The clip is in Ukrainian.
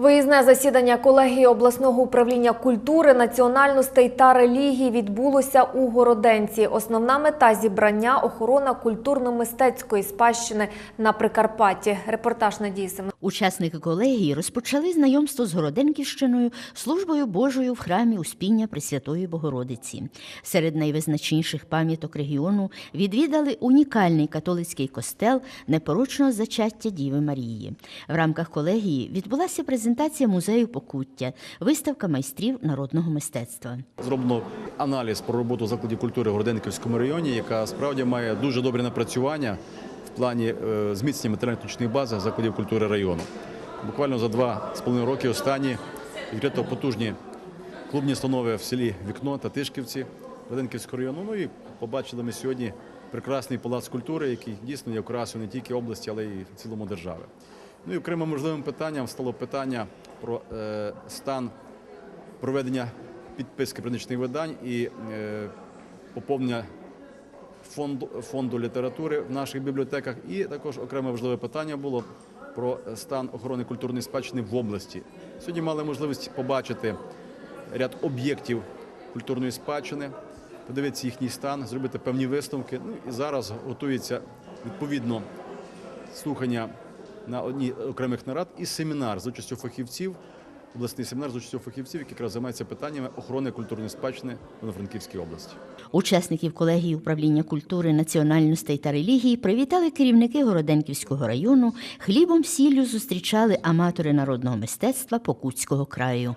Виїзне засідання колегії обласного управління культури, національностей та релігій відбулося у Городенці. Основна мета зібрання охорона культурно-мистецької спадщини на Прикарпатті. Репортаж Надії Семен. Учасники колегії розпочали знайомство з Городенківщиною, службою Божою в храмі Успіння Пресвятої Богородиці. Серед найвизначніших пам'яток регіону відвідали унікальний католицький костел непорочного зачаття Діви Марії. В рамках колегії відбулася презентація музею Покуття, виставка майстрів народного мистецтва. Зроблено аналіз про роботу закладів культури в Городенківському районі, яка справді має дуже добре напрацювання в плані е, зміцнення матеріально-технічної бази закладів культури району. Буквально за два з половиною роки останні відкрито потужні клубні установи в селі Вікно та Тишківці Городенківського району. Ну і побачили ми сьогодні прекрасний палац культури, який дійсно є окрасою не тільки області, але й в цілому держави. Ну і окремо можливим питанням стало питання про е, стан проведення підписки періодичних видань і е, поповнення фонду, фонду літератури в наших бібліотеках. І також окреме важливе питання було про стан охорони культурної спадщини в області. Сьогодні мали можливість побачити ряд об'єктів культурної спадщини, подивитися їхній стан, зробити певні висновки. Ну і зараз готується відповідно слухання на одній окремих нарад і семінар з участю фахівців, обласний семінар з участю фахівців, які якраз займаються питаннями охорони культурної спадщини в Франківській області. Учасників колегії управління культури, національностей та релігії привітали керівники Городенківського району. Хлібом сіллю зустрічали аматори народного мистецтва Покутського краю.